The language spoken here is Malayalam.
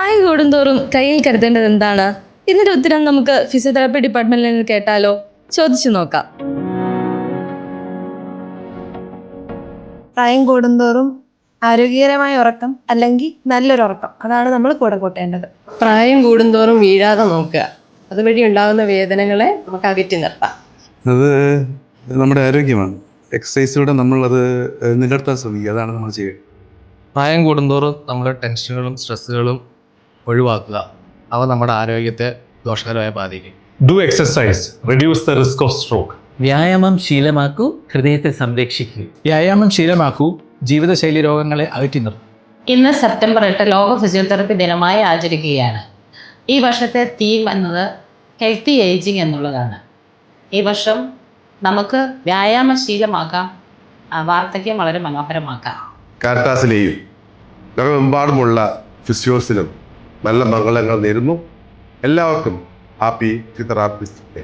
പ്രായം കൂടുന്തോറും കയ്യിൽ കരുതേണ്ടത് എന്താണ്? ഇതിന്റെ ഉത്തരം നമുക്ക് ഫിസിയോതെറാപ്പി ഡിപ്പാർട്ട്മെന്റിൽ നിന്ന് കേട്ടാലോ. ചോദിച്ചു നോക്കാം. പ്രായം കൂടുന്തോറും ആരോഗ്യകരമായ ഉറക്കം അല്ലെങ്കിൽ നല്ലൊരു ഉറക്കം അതാണ് നമ്മൾ കൂടെ കൂട്ടേണ്ടത്. പ്രായം കൂടുന്തോറും വീഴാതെ നോക്കുക. അതുവഴി ഉണ്ടാകുന്ന വേദനകളെ നമുക്ക് അകറ്റി നിർത്താം. അത് നമ്മുടെ ആരോഗ്യമാണ്. എക്സസൈസിലൂടെ അത് നിലനിർത്താൻ ശ്രമിക്കുക. അതാണ് നമ്മൾ ചെയ്യുക പ്രായം കൂടുന്തോറും നമ്മുടെ ടെൻഷനുകളും സ്ട്രെസ്സുകളും ഒഴിവാക്കുക. അവ നമ്മുടെ ആരോഗ്യത്തെ ദോഷകരമായി ബാധിക്കും. Do exercise reduce the risk of stroke വ്യായാമം ശീലമാക്കൂ ഹൃദയത്തെ സംരക്ഷിക്കൂ. വ്യായാമം ശീലമാക്കൂ ജീവിതശൈലി രോഗങ്ങളെ അകറ്റി നിർത്തും. ഇന്ന് സെപ്റ്റംബർ എട്ട് ലോക ഫിസിയോതെറപ്പി ദിനമായി ആചരിക്കുകയാണ്. ഈ വർഷത്തെ തീം എന്നത് ഹെൽത്തി ഏജിങ് എന്നുള്ളതാണ്. ഈ വർഷം നമുക്ക് വ്യായാമശീലമാക്കാം ആ, വാർദ്ധക്യം വളരെ മനോഹരമാക്കാം. കാർട്ടാസിലെയും ലോകമെമ്പാടുമുള്ള ഫിസിയോസിനും നല്ല മംഗളങ്ങൾ നേരുന്നു. എല്ലാവർക്കും ഹാപ്പി ഡേ